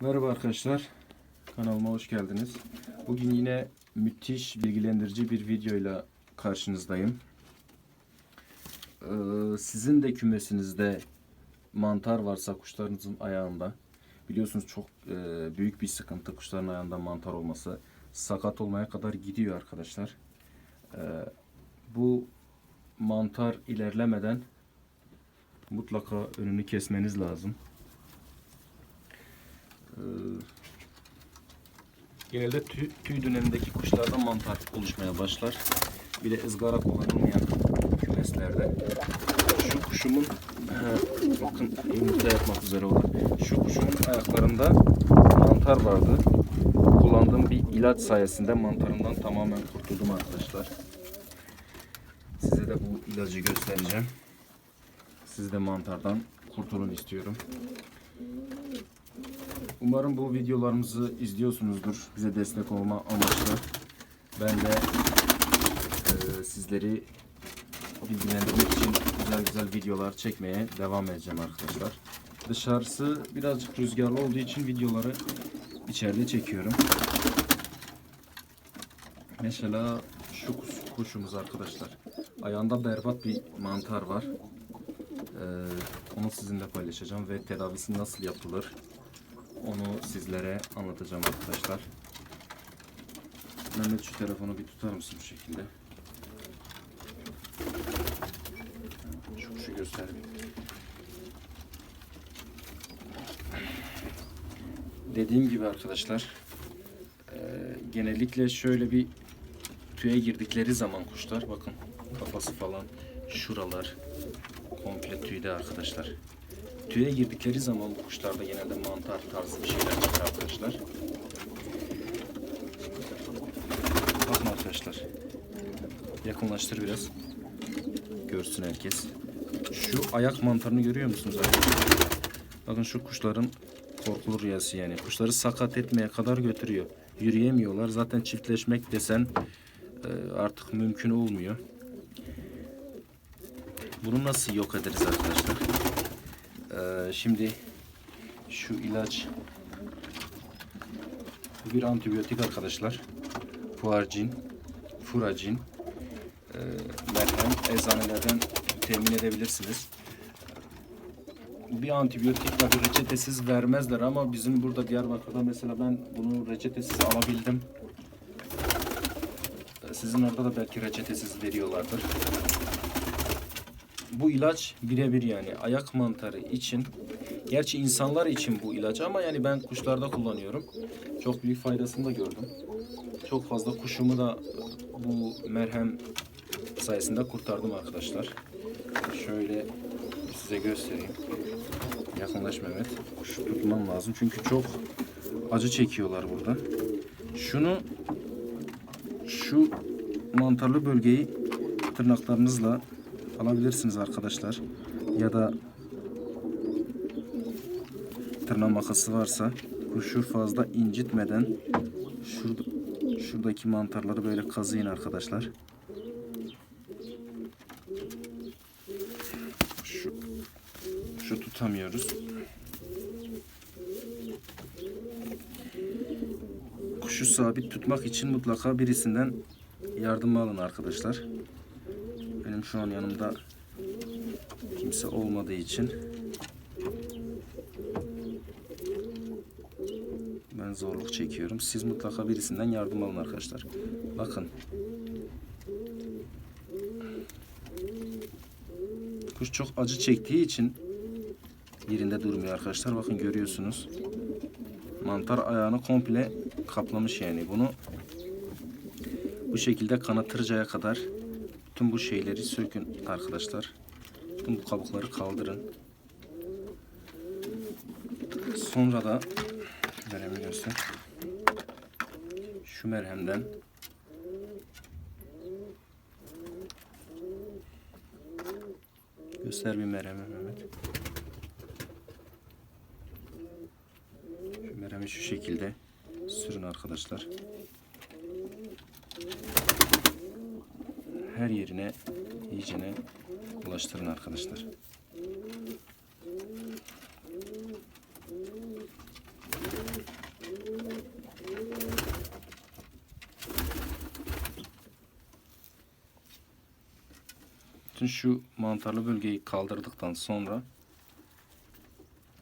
Merhaba arkadaşlar. Kanalıma hoş geldiniz. Bugün yine müthiş bilgilendirici bir videoyla karşınızdayım. Ee, sizin de kümesinizde mantar varsa kuşlarınızın ayağında biliyorsunuz çok e, büyük bir sıkıntı kuşların ayağında mantar olması. Sakat olmaya kadar gidiyor arkadaşlar. Ee, bu mantar ilerlemeden mutlaka önünü kesmeniz lazım. Genelde tüy, tüy dönemindeki kuşlarda mantar oluşmaya başlar. Bir de ızgara kullanılmayan kümeslerde. Şu kuşumun e, bakın yumurta yapmak üzere olan. Şu kuşumun ayaklarında mantar vardı. Kullandığım bir ilaç sayesinde mantarından tamamen kurtuldum arkadaşlar. Size de bu ilacı göstereceğim. Siz de mantardan kurtulun istiyorum. Umarım bu videolarımızı izliyorsunuzdur. Bize destek olma amaçlı. Ben de e, sizleri bilgilendirmek için güzel güzel videolar çekmeye devam edeceğim arkadaşlar. Dışarısı birazcık rüzgarlı olduğu için videoları içeride çekiyorum. Mesela şu kuş- kuşumuz arkadaşlar. Ayağında berbat bir mantar var. Ee, onu sizinle paylaşacağım ve tedavisi nasıl yapılır onu sizlere anlatacağım arkadaşlar. Mehmet şu telefonu bir tutar mısın bu şekilde? Şu kuşu göster bir. Dediğim gibi arkadaşlar eee, genellikle şöyle bir tüye girdikleri zaman kuşlar bakın kafası falan şuralar komple tüyde arkadaşlar. Tüye girdikleri zaman bu kuşlarda genelde mantar tarzı bir şeyler çıkar arkadaşlar. Bakın arkadaşlar. Yakınlaştır biraz. Görsün herkes. Şu ayak mantarını görüyor musunuz arkadaşlar? Bakın şu kuşların korkulu rüyası yani. Kuşları sakat etmeye kadar götürüyor. Yürüyemiyorlar. Zaten çiftleşmek desen e, artık mümkün olmuyor. Bunu nasıl yok ederiz arkadaşlar? Ee, şimdi şu ilaç bir antibiyotik arkadaşlar. Fuarcin, furacin, merhem eczanelerden temin edebilirsiniz. Bir antibiyotik tabi reçetesiz vermezler ama bizim burada Diyarbakır'da mesela ben bunu reçetesiz alabildim. Ee, Sizin orada da belki reçetesiz veriyorlardır. Bu ilaç birebir yani ayak mantarı için gerçi insanlar için bu ilaç ama yani ben kuşlarda kullanıyorum. Çok büyük faydasını da gördüm. Çok fazla kuşumu da bu merhem sayesinde kurtardım arkadaşlar. Şöyle size göstereyim. Yaklaş Mehmet. Kuşu tutmam lazım çünkü çok acı çekiyorlar burada. Şunu şu mantarlı bölgeyi tırnaklarınızla alabilirsiniz arkadaşlar. Ya da tırnak makası varsa kuşu fazla incitmeden şurada, şuradaki mantarları böyle kazıyın arkadaşlar. Şu, şu tutamıyoruz. Kuşu sabit tutmak için mutlaka birisinden yardım alın arkadaşlar. Benim şu an yanımda kimse olmadığı için ben zorluk çekiyorum. Siz mutlaka birisinden yardım alın arkadaşlar. Bakın. Kuş çok acı çektiği için yerinde durmuyor arkadaşlar. Bakın görüyorsunuz. Mantar ayağını komple kaplamış yani. Bunu bu şekilde kanatırcaya kadar Tüm bu şeyleri sökün arkadaşlar. Tüm bu kabukları kaldırın. Sonra da göster. Şu merhemden göster bir merhemi Mehmet. Şu merhemi şu şekilde sürün arkadaşlar. her yerine iyicene ulaştırın arkadaşlar. Bütün şu mantarlı bölgeyi kaldırdıktan sonra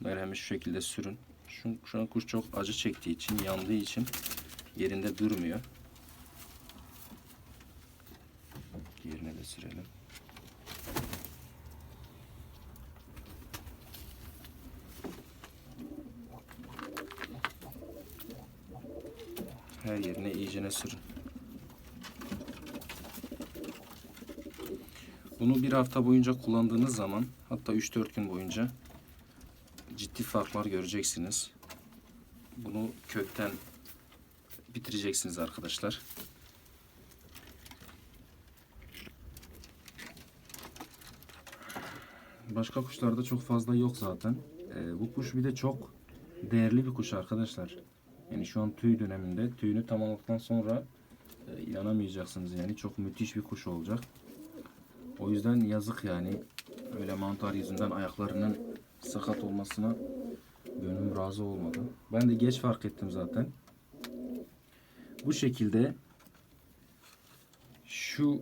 merhemi şu şekilde sürün. Şu, şu an kuş çok acı çektiği için, yandığı için yerinde durmuyor. Sürelim. Her yerine iyicene sürün. Bunu bir hafta boyunca kullandığınız zaman hatta 3-4 gün boyunca ciddi farklar göreceksiniz. Bunu kökten bitireceksiniz arkadaşlar. Başka kuşlarda çok fazla yok zaten. Ee, bu kuş bir de çok değerli bir kuş arkadaşlar. Yani şu an tüy döneminde tüyünü tamamladıktan sonra e, inanamayacaksınız yani çok müthiş bir kuş olacak. O yüzden yazık yani öyle mantar yüzünden ayaklarının sakat olmasına gönlüm razı olmadı. Ben de geç fark ettim zaten. Bu şekilde şu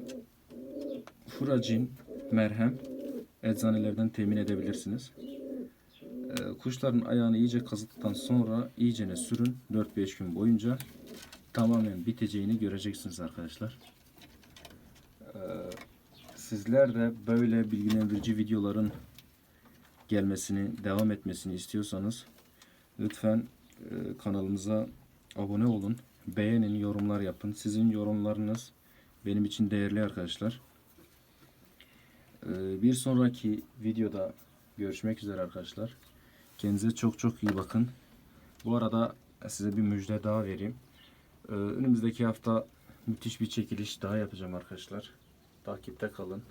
furacin merhem eczanelerden temin edebilirsiniz. Ee, kuşların ayağını iyice kazıttıktan sonra iyicene sürün 4-5 gün boyunca tamamen biteceğini göreceksiniz arkadaşlar. Ee, sizler de böyle bilgilendirici videoların gelmesini, devam etmesini istiyorsanız lütfen e, kanalımıza abone olun, beğenin, yorumlar yapın. Sizin yorumlarınız benim için değerli arkadaşlar. Ee, Bir sonraki videoda görüşmek üzere arkadaşlar. Kendinize çok çok iyi bakın. Bu arada size bir müjde daha vereyim. Ee, Önümüzdeki hafta müthiş bir çekiliş daha yapacağım arkadaşlar. Takipte kalın.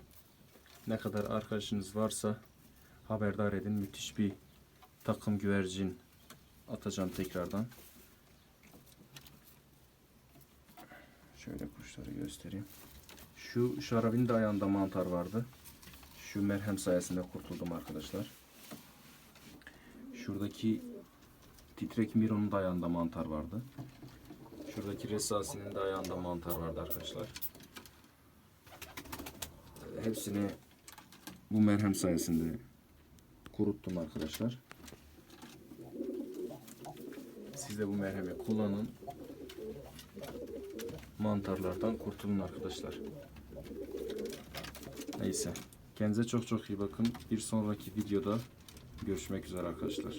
Ne kadar arkadaşınız varsa haberdar edin. Müthiş bir takım güvercin atacağım tekrardan. Şöyle kuşları göstereyim. Şu şarabın da ayağında mantar vardı. Şu merhem sayesinde kurtuldum arkadaşlar. Şuradaki titrek mironun da ayağında mantar vardı. Şuradaki resasinin de ayağında mantar vardı arkadaşlar. Hepsini bu merhem sayesinde kuruttum arkadaşlar. Siz de bu merhemi kullanın. Mantarlardan kurtulun arkadaşlar. Neyse. Kendinize çok çok iyi bakın. Bir sonraki videoda görüşmek üzere arkadaşlar.